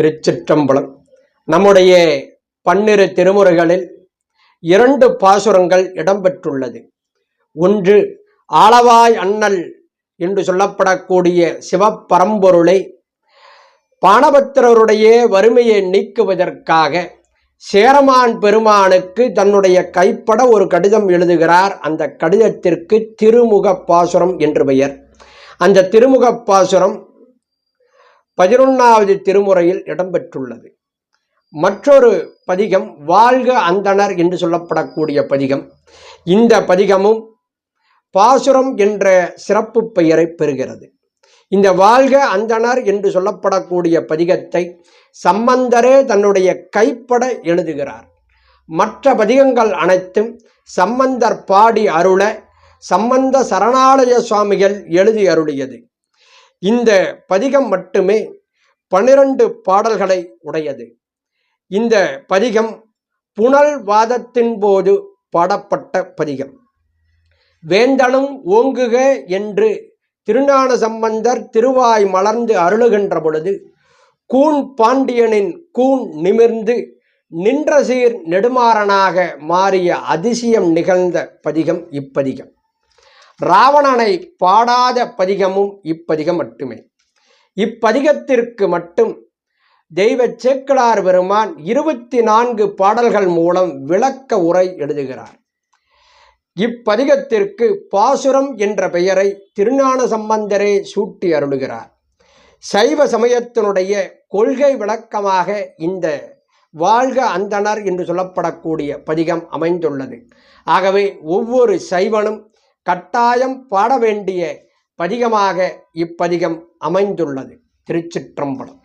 திருச்சிற்றம்பலம். நம்முடைய பன்னிரு திருமுறைகளில் இரண்டு பாசுரங்கள் இடம்பெற்றுள்ளது. ஒன்று ஆளவாய் அண்ணல் என்று சொல்லப்படக்கூடிய சிவப்பரம்பொருளை பாணபத்திரருடைய வறுமையை நீக்குவதற்காக சேரமான் பெருமானுக்கு தன்னுடைய கைப்பட ஒரு கடிதம் எழுதுகிறார். அந்த கடிதத்திற்கு திருமுக பாசுரம் என்று பெயர். அந்த திருமுக பாசுரம் பதினொன்றாவது திருமுறையில் இடம்பெற்றுள்ளது. மற்றொரு பதிகம் வாழ்க அந்தணர் என்று சொல்லப்படக்கூடிய பதிகம். இந்த பதிகமும் பாசுரம் என்ற சிறப்பு பெயரை பெறுகிறது. இந்த வாழ்க அந்தணர் என்று சொல்லப்படக்கூடிய பதிகத்தை சம்பந்தரே தன்னுடைய கைப்பட எழுதுகிறார். மற்ற பதிகங்கள் அனைத்தும் சம்பந்தர் பாடி அருள சம்பந்த சரணாலய சுவாமிகள் எழுதி அருளியது. இந்த பதிகம் மட்டுமே பனிரெண்டு பாடல்களை உடையது. இந்த பதிகம் புனல் வாதத்தின் போது பாடப்பட்ட பதிகம். வேந்தனும் ஓங்குக என்று திருஞான சம்பந்தர் திருவாய் மலர்ந்து அருளுகின்ற பொழுது கூன் பாண்டியனின் கூன் நிமிர்ந்து நின்ற சீர் நெடுமாறனாக மாறிய அதிசயம் நிகழ்ந்த பதிகம் இப்பதிகம். ராவணனை பாடாத பதிகமும் இப்பதிகம் மட்டுமே. இப்பதிகத்திற்கு மட்டும் தெய்வ சேக்கலார் பெருமான் இருபத்தி நான்கு பாடல்கள் மூலம் விளக்க உரை எழுதுகிறார். இப்பதிகத்திற்கு பாசுரம் என்ற பெயரை திருஞான சம்பந்தரே சூட்டி அருளுகிறார். சைவ சமயத்தினுடைய கொள்கை விளக்கமாக இந்த வாழ்க அந்தணர் என்று சொல்லப்படக்கூடிய பதிகம் அமைந்துள்ளது. ஆகவே ஒவ்வொரு சைவனும் கட்டாயம் பாட வேண்டிய பதிகமாக இப்பதிகம் அமைந்துள்ளது. திருச்சிற்றம்பலம்.